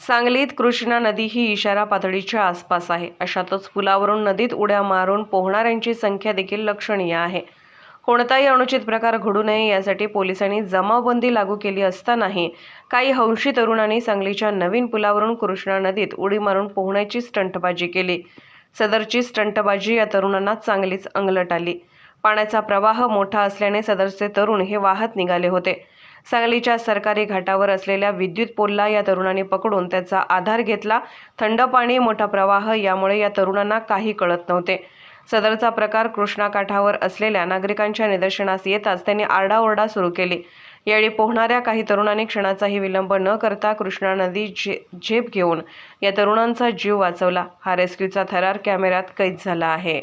सांगलीत कृष्णा नदी ही इशारा पातळीच्या आसपास आहे. अशातच पुलावरून नदीत उड्या मारून पोहणाऱ्यांची संख्या देखील लक्षणीय आहे. कोणताही अनुचित प्रकार घडू नये यासाठी पोलिसांनी जमावबंदी लागू केली असतानाही काही हौशी तरुणांनी सांगलीच्या नवीन पुलावरून कृष्णा नदीत उडी मारून पोहण्याची स्टंटबाजी केली. सदरची स्टंटबाजी या तरुणांना चांगलीच अंगलट आली. पाण्याचा प्रवाह मोठा असल्याने सदरचे तरुण हे वाहत निघाले होते. सांगलीच्या सरकारी घाटावर असलेल्या विद्युत पोलला या तरुणांनी पकडून त्याचा आधार घेतला. थंड पाणी मोठा प्रवाह यामुळे या तरुणांना काही कळत नव्हते. सदरचा प्रकार कृष्णा काठावर असलेल्या नागरिकांच्या निदर्शनास येताच त्यांनी आरडाओरडा सुरू केली. यावेळी पोहणाऱ्या काही तरुणांनी क्षणाचाही विलंब न करता कृष्णा नदी झे झेप घेऊन या तरुणांचा जीव वाचवला. हा रेस्क्यूचा थरार कॅमेऱ्यात कैद झाला आहे.